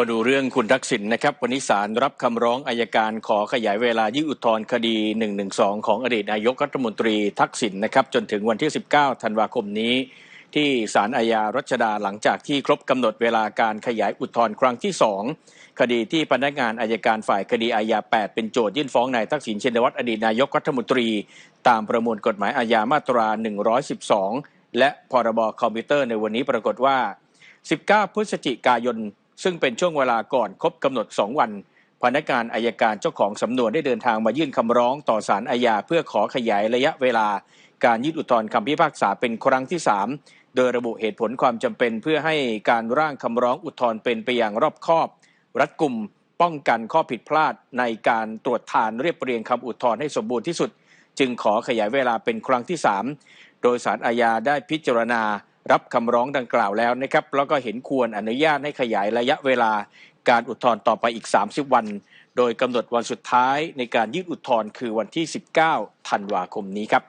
มาดูเรื่องคุณทักษิณนะครับ วันนี้ศาลรับคำร้องอายการขอขยายเวลายื่นอุทธรณ์คดี 112 ของอดีตนายกรัฐมนตรีทักษิณนะครับ จนถึงวันที่ 19 ธันวาคมนี้ ที่ศาลอาญารัชดาหลังจากที่ครบกำหนดเวลาการขยายอุทธรณ์ครั้งที่ 2 คดีที่พนักงานอายการฝ่ายคดีอาญา 8 เป็นโจทยื่นฟ้องนายทักษิณชินวัตรอดีตนายกรัฐมนตรี ตามประมวลกฎหมายอาญามาตรา 112 และพรบคอมพิวเตอร์ในวันนี้ปรากฏว่า 19 พฤศจิกายน ซึ่งเป็นช่วงเวลาก่อนครบกำหนด 2 วัน พนักงานอายการเจ้าของสำนวนได้เดินทางมายื่นคำร้องต่อศาลอาญาเพื่อขอขยายระยะเวลา การยื่นอุทธรณ์คำพิพากษาเป็นครั้งที่ 3 โดยระบุเหตุผลความจำเป็นเพื่อให้การร่างคำร้องอุทธรณ์เป็นไปอย่างรอบคอบ รัดกุมป้องกันข้อผิดพลาดในการตรวจทานเรียบเรียงคำอุทธรณ์ให้สมบูรณ์ที่สุด จึงขอขยายเวลาเป็นครั้งที่ 3 โดยสารอาญาได้พิจารณา รับคำร้องดังกล่าวแล้วนะครับ แล้วก็เห็นควรอนุญาตให้ขยายระยะเวลาการอุทธรณ์ต่อไปอีก 30 วัน โดยกำหนดวันสุดท้ายในการยื่นอุทธรณ์คือวันที่ 19 ธันวาคมนี้ครับ